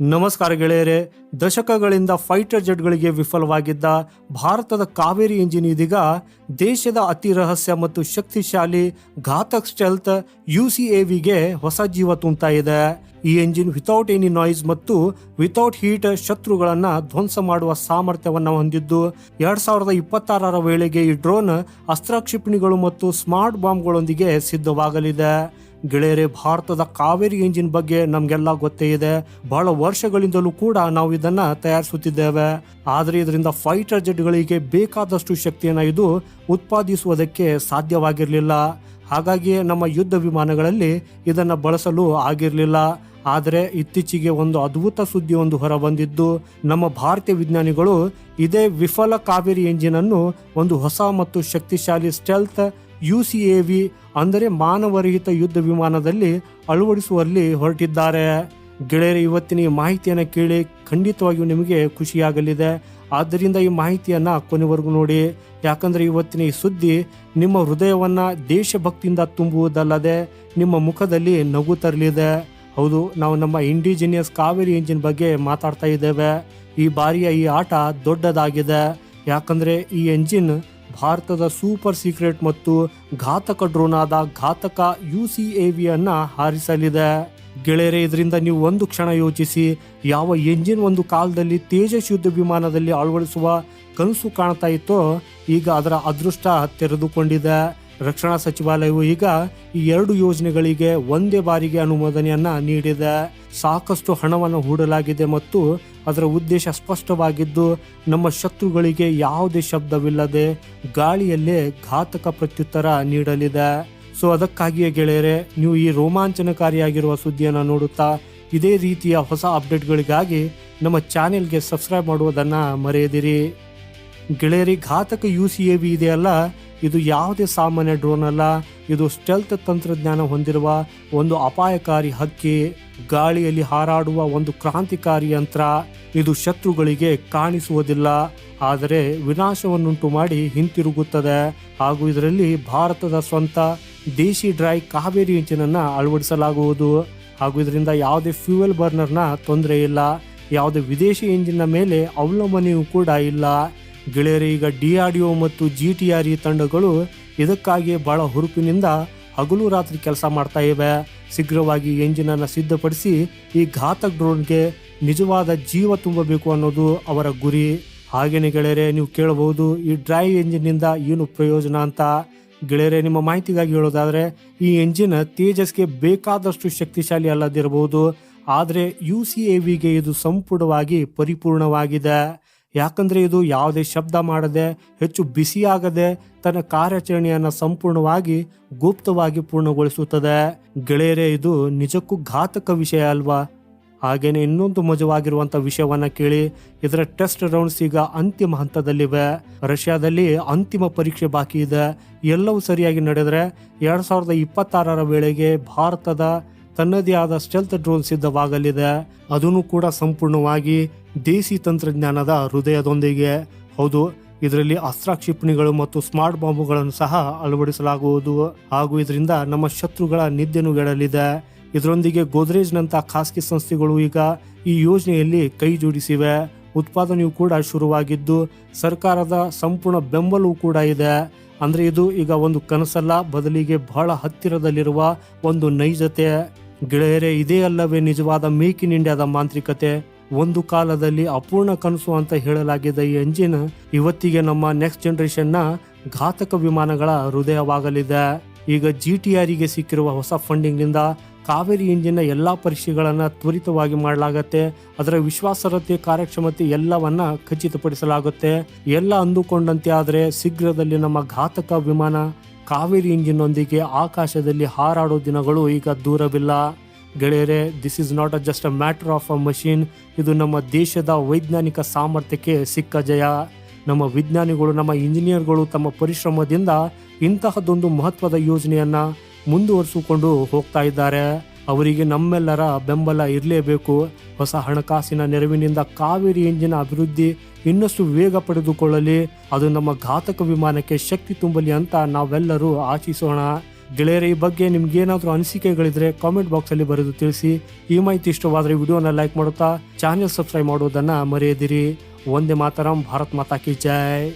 ನಮಸ್ಕಾರ ಗೆಳೆಯರೆ, ದಶಕಗಳಿಂದ ಫೈಟರ್ ಜೆಟ್ಗಳಿಗೆ ವಿಫಲವಾಗಿದ್ದ ಭಾರತದ ಕಾವೇರಿ ಇಂಜಿನ್ ಇದೀಗ ದೇಶದ ಅತಿ ರಹಸ್ಯ ಮತ್ತು ಶಕ್ತಿಶಾಲಿ ಘಾತಕ್ ಸ್ಟೆಲ್ತ್ ಯು ಸಿ ವಿಗೆ ಹೊಸ ಜೀವ ತುಂಬ್ತಾ ಇದೆ. ಈ ಎಂಜಿನ್ ವಿತೌಟ್ ಎನಿ ನಾಯ್ಸ್ ಮತ್ತು ವಿತೌಟ್ ಹೀಟ್ ಶತ್ರುಗಳನ್ನ ಧ್ವಂಸ ಮಾಡುವ ಸಾಮರ್ಥ್ಯವನ್ನು ಹೊಂದಿದ್ದು, ಎರಡ್ ಸಾವಿರದ ಇಪ್ಪತ್ತಾರರ ವೇಳೆಗೆ ಈ ಡ್ರೋನ್ ಅಸ್ತ್ರ ಕ್ಷಿಪಣಿಗಳು ಮತ್ತು ಸ್ಮಾರ್ಟ್ ಬಾಂಬ್ಗಳೊಂದಿಗೆ ಸಿದ್ಧವಾಗಲಿದೆ. ಗೆಳೆಯರೆ, ಭಾರತದ ಕಾವೇರಿ ಇಂಜಿನ್ ಬಗ್ಗೆ ನಮಗೆಲ್ಲ ಗೊತ್ತೇ ಇದೆ. ಬಹಳ ವರ್ಷಗಳಿಂದಲೂ ಕೂಡ ನಾವು ಇದನ್ನ ತಯಾರಿಸುತ್ತಿದ್ದೇವೆ. ಆದರೆ ಇದರಿಂದ ಫೈಟರ್ ಜೆಟ್ಗಳಿಗೆ ಬೇಕಾದಷ್ಟು ಶಕ್ತಿಯನ್ನು ಇದು ಉತ್ಪಾದಿಸುವುದಕ್ಕೆ ಸಾಧ್ಯವಾಗಿರಲಿಲ್ಲ. ಹಾಗಾಗಿ ನಮ್ಮ ಯುದ್ಧ ವಿಮಾನಗಳಲ್ಲಿ ಇದನ್ನು ಬಳಸಲು ಆಗಿರಲಿಲ್ಲ. ಆದರೆ ಇತ್ತೀಚೆಗೆ ಒಂದು ಅದ್ಭುತ ಸುದ್ದಿ ಒಂದು ಹೊರಬಂದಿದ್ದು, ನಮ್ಮ ಭಾರತೀಯ ವಿಜ್ಞಾನಿಗಳು ಇದೇ ವಿಫಲ ಕಾವೇರಿ ಎಂಜಿನ್ ಅನ್ನು ಒಂದು ಹೊಸ ಮತ್ತು ಶಕ್ತಿಶಾಲಿ stealth U C A V ಅಂದರೆ ಮಾನವರಹಿತ ಯುದ್ಧ ವಿಮಾನದಲ್ಲಿ ಅಳವಡಿಸುವಲ್ಲಿ ಹೊರಟಿದ್ದಾರೆ. ಗೆಳೆಯರ, ಇವತ್ತಿನ ಈ ಮಾಹಿತಿಯನ್ನು ಕೇಳಿ ಖಂಡಿತವಾಗಿಯೂ ನಿಮಗೆ ಖುಷಿಯಾಗಲಿದೆ. ಆದ್ದರಿಂದ ಈ ಮಾಹಿತಿಯನ್ನು ಕೊನೆವರೆಗೂ ನೋಡಿ. ಯಾಕಂದರೆ ಇವತ್ತಿನ ಈ ಸುದ್ದಿ ನಿಮ್ಮ ಹೃದಯವನ್ನು ದೇಶಭಕ್ತಿಯಿಂದ ತುಂಬುವುದಲ್ಲದೆ ನಿಮ್ಮ ಮುಖದಲ್ಲಿ ನಗು ತರಲಿದೆ. ಹೌದು, ನಾವು ನಮ್ಮ ಇಂಡಿಜಿನಿಯಸ್ ಕಾವೇರಿ ಇಂಜಿನ್ ಬಗ್ಗೆ ಮಾತಾಡ್ತಾ ಇದ್ದೇವೆ. ಈ ಬಾರಿಯ ಈ ಆಟ ದೊಡ್ಡದಾಗಿದೆ. ಯಾಕಂದರೆ ಈ ಎಂಜಿನ್ ಭಾರತದ ಸೂಪರ್ ಸೀಕ್ರೆಟ್ ಮತ್ತು ಘಾತಕ ಡ್ರೋನ್ ಆದ ಘಾತಕ ಯು ಸಿ ಎ ವಿಯನ್ನು ಹಾರಿಸಲಿದೆ. ಗೆಳೆಯರೆ, ಇದರಿಂದ ನೀವು ಒಂದು ಕ್ಷಣ ಯೋಚಿಸಿ, ಯಾವ ಎಂಜಿನ್ ಒಂದು ಕಾಲದಲ್ಲಿ ತೇಜಸ್ ಯುದ್ಧ ವಿಮಾನದಲ್ಲಿ ಅಳವಡಿಸುವ ಕನಸು ಕಾಣ್ತಾ ಇತ್ತೋ, ಈಗ ಅದರ ಅದೃಷ್ಟ ತೆರೆದುಕೊಂಡಿದೆ. ರಕ್ಷಣಾ ಸಚಿವಾಲಯವು ಈಗ ಈ ಎರಡು ಯೋಜನೆಗಳಿಗೆ ಒಂದೇ ಬಾರಿಗೆ ಅನುಮೋದನೆಯನ್ನ ನೀಡಿದೆ. ಸಾಕಷ್ಟು ಹಣವನ್ನು ಹೂಡಲಾಗಿದೆ ಮತ್ತು ಅದರ ಉದ್ದೇಶ ಸ್ಪಷ್ಟವಾಗಿದ್ದು, ನಮ್ಮ ಶತ್ರುಗಳಿಗೆ ಯಾವುದೇ ಶಬ್ದವಿಲ್ಲದೆ ಗಾಳಿಯಲ್ಲೇ ಘಾತಕ ಪ್ರತ್ಯುತ್ತರ ನೀಡಲಿದೆ. ಸೊ, ಅದಕ್ಕಾಗಿಯೇ ಗೆಳೆಯರೆ, ನೀವು ಈ ರೋಮಾಂಚನಕಾರಿಯಾಗಿರುವ ಸುದ್ದಿಯನ್ನು ನೋಡುತ್ತಾ ಇದೇ ರೀತಿಯ ಹೊಸ ಅಪ್ಡೇಟ್ಗಳಿಗಾಗಿ ನಮ್ಮ ಚಾನೆಲ್ಗೆ ಸಬ್ಸ್ಕ್ರೈಬ್ ಮಾಡುವುದನ್ನು ಮರೆಯದಿರಿ. ಗೆಳೆಯರಿ, Ghatak U C A B ಇದೆಯಲ್ಲ ಇದು ಯಾವುದೇ ಸಾಮಾನ್ಯ ಡ್ರೋನ್ ಅಲ್ಲ. ಇದು ಸ್ಟೆಲ್ತ್ ತಂತ್ರಜ್ಞಾನ ಹೊಂದಿರುವ ಒಂದು ಅಪಾಯಕಾರಿ ಹಕ್ಕಿ, ಗಾಳಿಯಲ್ಲಿ ಹಾರಾಡುವ ಒಂದು ಕ್ರಾಂತಿಕಾರಿ ಯಂತ್ರ. ಇದು ಶತ್ರುಗಳಿಗೆ ಕಾಣಿಸುವುದಿಲ್ಲ. ಆದರೆ ವಿನಾಶವನ್ನುಂಟು ಮಾಡಿ ಹಿಂತಿರುಗುತ್ತದೆ. ಹಾಗೂ ಇದರಲ್ಲಿ ಭಾರತದ ಸ್ವಂತ ದೇಶಿ ಡ್ರೈ ಕಾವೇರಿ ಇಂಜಿನನ್ನು ಅಳವಡಿಸಲಾಗುವುದು. ಹಾಗೂ ಇದರಿಂದ ಯಾವುದೇ ಫ್ಯೂಯಲ್ ಬರ್ನರ್ನ ತೊಂದರೆ ಇಲ್ಲ. ಯಾವುದೇ ವಿದೇಶಿ ಇಂಜಿನ್ನ ಮೇಲೆ ಅವಲಂಬನೆಯೂ ಕೂಡ ಇಲ್ಲ. ಗೆಳೆಯರು, ಈಗ ಡಿ ಮತ್ತು ಜಿ ಟಿ ಆರ್ ಇ ತಂಡಗಳು ಇದಕ್ಕಾಗಿ ಬಹಳ ಹುರುಪಿನಿಂದ ಹಗಲು ರಾತ್ರಿ ಕೆಲಸ ಮಾಡ್ತಾ ಇವೆ. ಶೀಘ್ರವಾಗಿ ಎಂಜಿನ್ ಅನ್ನು ಸಿದ್ಧಪಡಿಸಿ ಈ ಘಾತಕ ಡ್ರೋನ್ಗೆ ನಿಜವಾದ ಜೀವ ತುಂಬಬೇಕು ಅನ್ನೋದು ಅವರ ಗುರಿ. ಹಾಗೇನೆ ಗೆಳೆಯರೆ, ನೀವು ಕೇಳಬಹುದು ಈ ಡ್ರೈ ಎಂಜಿನ್ನಿಂದ ಏನು ಪ್ರಯೋಜನ ಅಂತ. ಗೆಳೆಯರೆ, ನಿಮ್ಮ ಮಾಹಿತಿಗಾಗಿ ಹೇಳೋದಾದರೆ, ಈ ಎಂಜಿನ್ ತೇಜಸ್ಗೆ ಬೇಕಾದಷ್ಟು ಶಕ್ತಿಶಾಲಿ ಅಲ್ಲದಿರಬಹುದು. ಆದರೆ ಯು ಸಿ ಎ ವಿಗೆ ಇದು ಸಂಪೂರ್ಣವಾಗಿ ಪರಿಪೂರ್ಣವಾಗಿದೆ. ಯಾಕಂದ್ರೆ ಇದು ಯಾವುದೇ ಶಬ್ದ ಮಾಡದೆ, ಹೆಚ್ಚು ಬಿಸಿಯಾಗದೆ ತನ್ನ ಕಾರ್ಯಾಚರಣೆಯನ್ನು ಸಂಪೂರ್ಣವಾಗಿ ಗುಪ್ತವಾಗಿ ಪೂರ್ಣಗೊಳಿಸುತ್ತದೆ. ಗೆಳೆಯರೇ, ಇದು ನಿಜಕ್ಕೂ ಘಾತಕ ವಿಷಯ ಅಲ್ವಾ? ಹಾಗೆಯೇ ಇನ್ನೊಂದು ಮಜವಾಗಿರುವಂಥ ವಿಷಯವನ್ನ ಕೇಳಿ, ಇದರ ಟೆಸ್ಟ್ ರೌಂಡ್ಸ್ ಈಗ ಅಂತಿಮ ಹಂತದಲ್ಲಿವೆ. ರಷ್ಯಾದಲ್ಲಿ ಅಂತಿಮ ಪರೀಕ್ಷೆ ಬಾಕಿ ಇದೆ. ಎಲ್ಲವೂ ಸರಿಯಾಗಿ ನಡೆದರೆ ಎರಡು ಸಾವಿರದ ಇಪ್ಪತ್ತಾರರ ವೇಳೆಗೆ ಭಾರತದ ತನ್ನದೇ ಆದ ಸ್ಟೆಲ್ತ್ ಡ್ರೋನ್ ಸಿದ್ಧವಾಗಲಿದೆ. ಅದನ್ನು ಕೂಡ ಸಂಪೂರ್ಣವಾಗಿ ದೇಸಿ ತಂತ್ರಜ್ಞಾನದ ಹೃದಯದೊಂದಿಗೆ. ಹೌದು, ಇದರಲ್ಲಿ ಅಸ್ತ್ರ ಕ್ಷಿಪಣಿಗಳು ಮತ್ತು ಸ್ಮಾರ್ಟ್ ಬಾಂಬುಗಳನ್ನು ಸಹ ಅಳವಡಿಸಲಾಗುವುದು. ಹಾಗೂ ಇದರಿಂದ ನಮ್ಮ ಶತ್ರುಗಳ ನಿದ್ದೆನು ಗೆಡಲಿದೆ. ಇದರೊಂದಿಗೆ ಗೋದ್ರೇಜ್ನಂಥ ಖಾಸಗಿ ಸಂಸ್ಥೆಗಳು ಈಗ ಈ ಯೋಜನೆಯಲ್ಲಿ ಕೈ ಜೋಡಿಸಿವೆ. ಉತ್ಪಾದನೆಯು ಕೂಡ ಶುರುವಾಗಿದ್ದು, ಸರ್ಕಾರದ ಸಂಪೂರ್ಣ ಬೆಂಬಲವೂ ಕೂಡ ಇದೆ. ಅಂದ್ರೆ ಇದು ಈಗ ಒಂದು ಕನಸಲ್ಲ, ಬದಲಿಗೆ ಬಹಳ ಹತ್ತಿರದಲ್ಲಿರುವ ಒಂದು ನೈಜತೆ. ಗೆಳೆಯರೇ, ಇದೇ ಅಲ್ಲವೇ ನಿಜವಾದ ಮೇಕ್ ಇನ್ ಇಂಡಿಯಾದ ಮಾಂತ್ರಿಕತೆ. ಒಂದು ಕಾಲದಲ್ಲಿ ಅಪೂರ್ಣ ಕನಸು ಅಂತ ಹೇಳಲಾಗಿದ್ದ ಈ ಎಂಜಿನ್. ಇವತ್ತಿಗೆ ನಮ್ಮ ನೆಕ್ಸ್ಟ್ ಜನರೇಷನ್ನ ಘಾತಕ ವಿಮಾನಗಳ ಹೃದಯವಾಗಲಿದೆ. ಈಗ ಜಿ ಟಿ ಆರಿಗೆ ಸಿಕ್ಕಿರುವ ಹೊಸ ಫಂಡಿಂಗ್ನಿಂದ ಕಾವೇರಿ ಇಂಜಿನ್ನ ಎಲ್ಲ ಪರೀಕ್ಷೆಗಳನ್ನು ತ್ವರಿತವಾಗಿ ಮಾಡಲಾಗತ್ತೆ. ಅದರ ವಿಶ್ವಾಸಾರ್ಹತೆ, ಕಾರ್ಯಕ್ಷಮತೆ ಎಲ್ಲವನ್ನ ಖಚಿತಪಡಿಸಲಾಗುತ್ತೆ. ಎಲ್ಲ ಅಂದುಕೊಂಡಂತೆ ಆದರೆ ಶೀಘ್ರದಲ್ಲಿ ನಮ್ಮ ಘಾತಕ ವಿಮಾನ ಕಾವೇರಿ ಇಂಜಿನ್ನೊಂದಿಗೆ ಆಕಾಶದಲ್ಲಿ ಹಾರಾಡೋ ದಿನಗಳು ಈಗ ದೂರವಿಲ್ಲ. ಗೆಳೆಯರೆ this is not a just a matter of a machine ಇದು ನಮ್ಮ ದೇಶದ ವೈಜ್ಞಾನಿಕ ಸಾಮರ್ಥ್ಯಕ್ಕೆ ಸಿಕ್ಕ ಜಯ. ನಮ್ಮ ವಿಜ್ಞಾನಿಗಳು, ನಮ್ಮ ಇಂಜಿನಿಯರ್ಗಳು ತಮ್ಮ ಪರಿಶ್ರಮದಿಂದ ಇಂತಹದ್ದೊಂದು ಮಹತ್ವದ ಯೋಜನೆಯನ್ನ ಮುಂದುವರಿಸಿಕೊಂಡು ಹೋಗ್ತಾ ಇದ್ದಾರೆ. ಅವರಿಗೆ ನಮ್ಮೆಲ್ಲರ ಬೆಂಬಲ ಇರಲೇಬೇಕು. ಹೊಸ ಹಣಕಾಸಿನ ನೆರವಿನಿಂದ ಕಾವೇರಿ ಎಂಜಿನ ಅಭಿವೃದ್ಧಿ ಇನ್ನಷ್ಟು ವೇಗ ಪಡೆದುಕೊಳ್ಳಲಿ. ಅದು ನಮ್ಮ ಘಾತಕ ವಿಮಾನಕ್ಕೆ ಶಕ್ತಿ ತುಂಬಲಿ ಅಂತ ನಾವೆಲ್ಲರೂ ಆಶಿಸೋಣ ಗೆಳೆಯರ, ಈ ಬಗ್ಗೆ ನಿಮ್ಗೇನಾದರೂ ಅನಿಸಿಕೆಗಳಿದ್ರೆ ಕಾಮೆಂಟ್ ಬಾಕ್ಸ್ ಅಲ್ಲಿ ಬರೆದು ತಿಳಿಸಿ. ಈ ಮಾಹಿತಿ ಇಷ್ಟವಾದರೆ ವಿಡಿಯೋನ ಲೈಕ್ ಮಾಡುತ್ತಾ ಚಾನೆಲ್ ಸಬ್ಸ್ಕ್ರೈಬ್ ಮಾಡುವುದನ್ನ ಮರೆಯದಿರಿ. ಒಂದೇ ಮಾತರಂ, ಭಾರತ್ ಮಾತಾ ಕಿ ಜೈ.